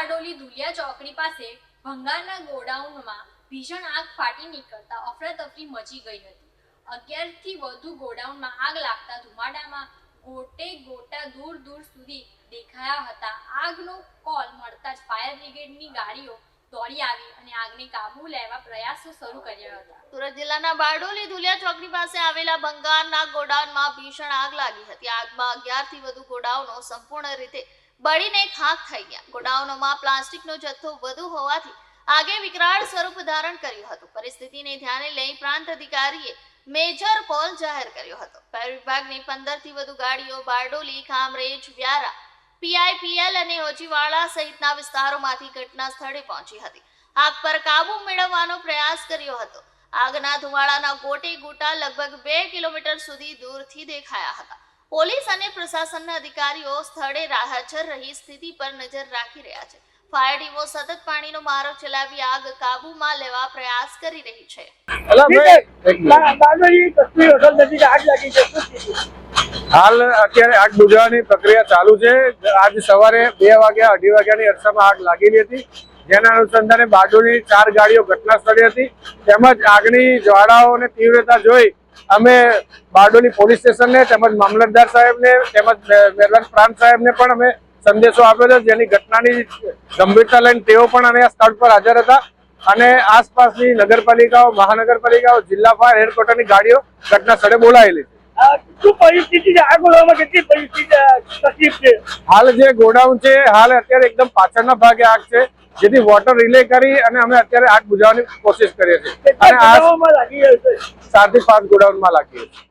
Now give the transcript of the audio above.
બારડોલી ધુલિયા ચોકડી પાસે ભંગારના ગોડાઉનમાં ભીષણ આગ ફાટી નીકળતા અફરાતફરી મચી ગઈ હતી. અગિયારથી વધુ ગોડાઉનમાં આગ લાગતા ધુમાડામાં ગોટે ગોટા દૂર દૂર સુધી દેખાયા હતા. આગનો કોલ મળતા જ ફાયર બ્રિગેડની ગાડીઓ દોડી આવી અને આગને કાબુ લેવા પ્રયાસો શરૂ કર્યા હતા. સુરત જિલ્લાના બારડોલી ધુલિયા ચોકડી પાસે આવેલા ભંગારના ગોડાઉનમાં ભીષણ આગ લાગી હતી. આગમાં અગિયારથી વધુ ગોડાઉનો સંપૂર્ણ રીતે બળીને ખાખ થઈ ગયા. ગોડાઉનોમાં પ્લાસ્ટિકનો જથ્થો વધુ હોવાથી આગે વિકરાળ સ્વરૂપ ધારણ કર્યું હતું. પરિસ્થિતિને ધ્યાને લઈ પ્રાંત અધિકારીએ મેજર કોલ જાહેર કર્યો હતો. ફાયર વિભાગની પંદરથી વધુ ગાડીઓ બારડોલી, ખામરેજ, વ્યારા પીઆઈપીએલ અને ઓજીવાડા સહિતના વિસ્તારોમાંથી ઘટના સ્થળે પહોંચી હતી. આગ પર કાબુ મેળવવાનો પ્રયાસ કર્યો હતો. આગના ધુમાડાના ગોટે ગોટા લગભગ બે કિલોમીટર સુધી દૂરથી દેખાયા હતા. પોલીસ અને પ્રશાસનના અધિકારીઓ સ્થળે હાજર રહી સ્થિતિ પર નજર રાખી રહ્યા છે. ફાયર ટીમો સતત પાણીનો મારો ચલાવી આગ કાબૂમાં લેવા પ્રયાસ કરી રહી છે? હાલ અત્યારે આગ બુઝાવવાની પ્રક્રિયા ચાલુ છે. આજ સવારે બે વાગ્યા અઢી વાગ્યાની અરસામાં આગ લાગેલી હતી. જેના અનુસંધાને બાજુની ચાર ગાડીઓ ઘટના સ્થળે હતી. તેમજ આગની જ્વાળાઓને તીવ્રતા જોઈ અમે બારડોલી પોલીસ સ્ટેશનને તેમજ મામલતદાર સાહેબને તેમજ મહેરબાન પ્રાંત સાહેબને પણ અમે સંદેશો આપ્યો છે જેની ઘટનાની ગંભીરતા લઈને તેઓ પણ અહીંયા સ્થળ પર હાજર હતા. અને આસપાસની નગરપાલિકાઓ મહાનગરપાલિકાઓ જિલ્લા ફાયર હેડક્વાર્ટરની ગાડીઓ ઘટના સ્થળે બોલાયેલી છે. હાલ જે ગોડાઉન છે હાલ અત્યારે એકદમ પાછળના ભાગે આગ છે જેથી વોટર રિલે કરી અને અમે અત્યારે આગ બુજાવવાની કોશિશ કરીએ છીએ. અને આ ગોડાઉનમાં લાગી રહ્યું છે? ચારથી પાંચ ગોડાઉનમાં લાગીએ છીએ